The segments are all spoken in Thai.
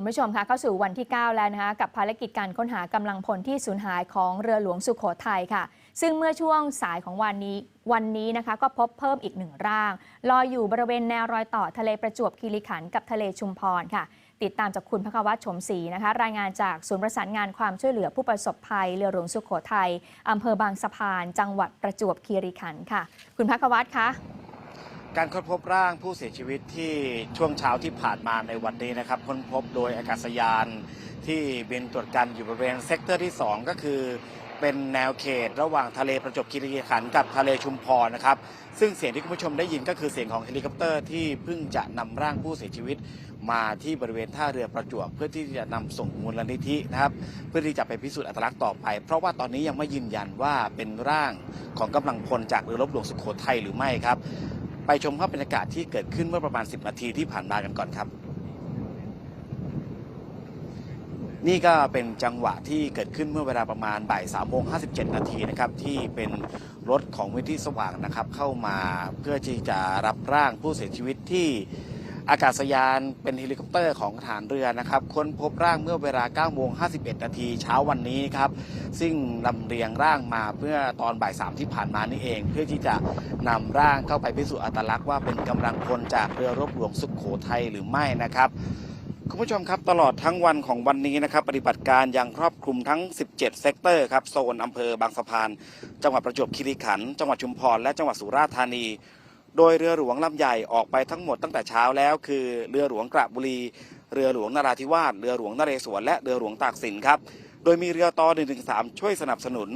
คุณผู้ชมคะเข้าสู่วันที่ 9 แล้วนะคะกับภารกิจการค้นหากำลังพลที่สูญหายของเรือหลวงสุโขทัยค่ะ ซึ่งเมื่อช่วงสายของวันนี้วันนี้นะคะก็พบเพิ่มอีกหนึ่งร่าง ลอยอยู่บริเวณแนวรอยต่อทะเลประจวบคีรีขันธ์กับทะเลชุมพรค่ะ ติดตามจากคุณพควัตชมศรีนะคะ รายงานจากศูนย์ประสานงานความช่วยเหลือผู้ประสบภัยเรือหลวงสุโขทัยอำเภอบางสะพาน จังหวัดประจวบคีรีขันธ์ค่ะ คุณพควัตคะ การค้นพบร่างผู้เสียชีวิตที่ช่วงเช้าที่ผ่านมาในวันนี้นะครับ ค้นพบโดยอากาศยานที่บินตรวจกันอยู่บริเวณเซกเตอร์ที่ 2 ก็คือ เป็นแนวเขตระหว่างทะเลประจวบคีรีขันธ์กับทะเลชุมพรนะครับ ซึ่งเสียงที่คุณผู้ชมได้ยินก็คือเสียงของเฮลิคอปเตอร์ที่เพิ่งจะนำร่างผู้เสียชีวิต มาที่บริเวณท่าเรือประจวบเพื่อที่จะนำส่งมูลนิธินะครับ เพื่อที่จะไปพิสูจน์อัตลักษณ์ต่อไป เพราะว่าตอนนี้ยังไม่ยืนยันว่าเป็นร่างของกำลังพลจากเรือรบหลวงสุโขทัยหรือไม่ครับ ไปชมภาพบรรยากาศที่เกิดขึ้นเมื่อประมาณ 10 นาทีที่ผ่านมากันก่อนครับ นี่ก็เป็นจังหวะที่เกิดขึ้นเมื่อเวลาประมาณบ่าย3โมง57นาทีนะครับที่เป็นรถของวิทยสว่างนะครับ เข้ามาเพื่อที่จะรับร่างผู้เสียชีวิตที่ อากาศยานเป็นเฮลิคอปเตอร์ของฐานเรือนะครับค้นพบร่างเมื่อเวลา9โมง51 นาทีเช้าวันนี้ครับซึ่งลำเลียงร่างมาเมื่อตอนบ่ายสามที่ผ่านมานี่เอง เพื่อที่จะนำร่างเข้าไปพิสูจน์อัตลักษณ์ว่าเป็นกำลังพลจากเรือรบหลวงสุขโขทัยหรือไม่นะครับคุณผู้ชมครับตลอดทั้งวันของวันนี้นะครับปฏิบัติการยังครอบคลุมทั้ง 17 เซกเตอร์ครับโซนอำเภอบางสะพาน จังหวัดประจวบคีรีขันธ์จังหวัดชุมพรและจังหวัดสุราษฎร์ธานี โดยเรือหลวงลำใหญ่ออกไปทั้งหมดตั้งแต่เช้าแล้วคือเรือหลวงกระบุรี เรือหลวงนราธิวาสเรือหลวงนเรศวรและเรือหลวงตากสินครับโดยมีเรือต่อ113 ช่วยสนับสนุน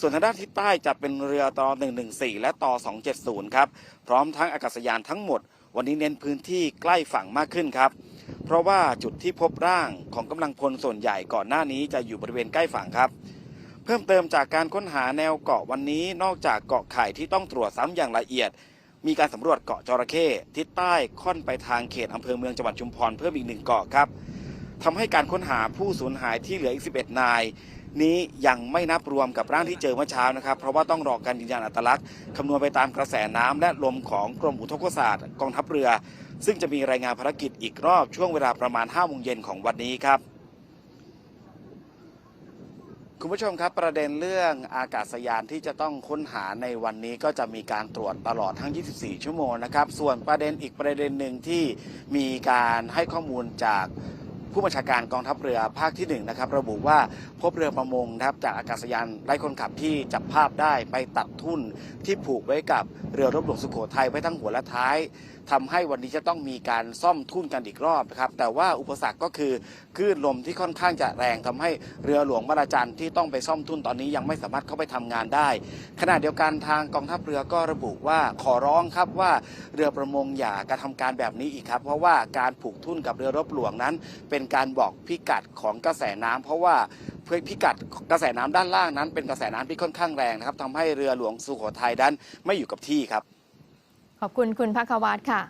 ส่วนทางด้านทิศใต้จะเป็นเรือต่อ114 และต่อ270 ครับ พร้อมทั้งอากาศยานทั้งหมด วันนี้เน้นพื้นที่ใกล้ฝั่งมากขึ้นครับ เพราะว่าจุดที่พบร่างของกำลังพลส่วนใหญ่ก่อนหน้านี้จะอยู่บริเวณใกล้ฝั่งครับ เพิ่มเติมจากการค้นหาแนวเกาะวันนี้นอกจากเกาะไข่ที่ต้องตรวจซ้ำอย่างละเอียด มีการสำรวจเกาะจระเข้ทิศใต้ค่อนไปทางเขตอำเภอเมืองจังหวัดชุมพรเพิ่มอีกหนึ่งเกาะครับทำให้การค้นหาผู้สูญหายที่เหลืออีก 11 นาย นี้ยังไม่นับรวมกับร่างที่เจอเมื่อเช้านะครับ เพราะว่าต้องรอการยืนยันอัตลักษณ์คำนวณไปตามกระแสน้ำและลมของกรมอุทกศาสตร์กองทัพเรือ ซึ่งจะมีรายงานภารกิจอีกรอบช่วงเวลาประมาณ5โมงเย็นของวันนี้ครับ คุณผู้ชมครับประเด็นเรื่องอากาศยานที่จะต้องค้นหาในวันนี้ก็จะมีการตรวจตลอดทั้ง 24 ชั่วโมงนะครับ ส่วนประเด็นอีกประเด็นหนึ่งที่มีการให้ข้อมูลจาก ผู้บัญชาการกองทัพเรือภาคที่1นะครับระบุว่าพบเรือประมงนะครับจากอากาศยานไร้คนขับที่จับภาพได้ไปตัดทุ่นที่ผูกไว้กับเรือรบหลวงสุโขทัยไว้ทั้งหัวและท้ายทำให้วันนี้จะต้องมีการซ่อมทุ่นกันอีกรอบนะครับแต่ว่าอุปสรรคก็คือคลื่นลมที่ค่อนข้างจะแรงทำให้เรือหลวงบราจันที่ต้องไปซ่อมทุ่นตอนนี้ยังไม่สามารถเข้าไปทำงานได้ ขณะเดียวกันทางกองทัพเรือก็ระบุว่าขอร้องครับว่าเรือประมงอย่ากระทำการแบบนี้อีกครับ เพราะว่าการผูกทุ่นกับเรือรบหลวงนั้นเป็นการบอกพิกัดของกระแสน้ำเพราะว่าเพื่อพิกัดกระแสน้ำด้านล่างนั้น เป็นกระแสน้ำที่ค่อนข้างแรงนะครับทำให้เรือหลวงสุโขทัยนั้นไม่อยู่กับที่ครับ ขอบคุณคุณภควัตค่ะ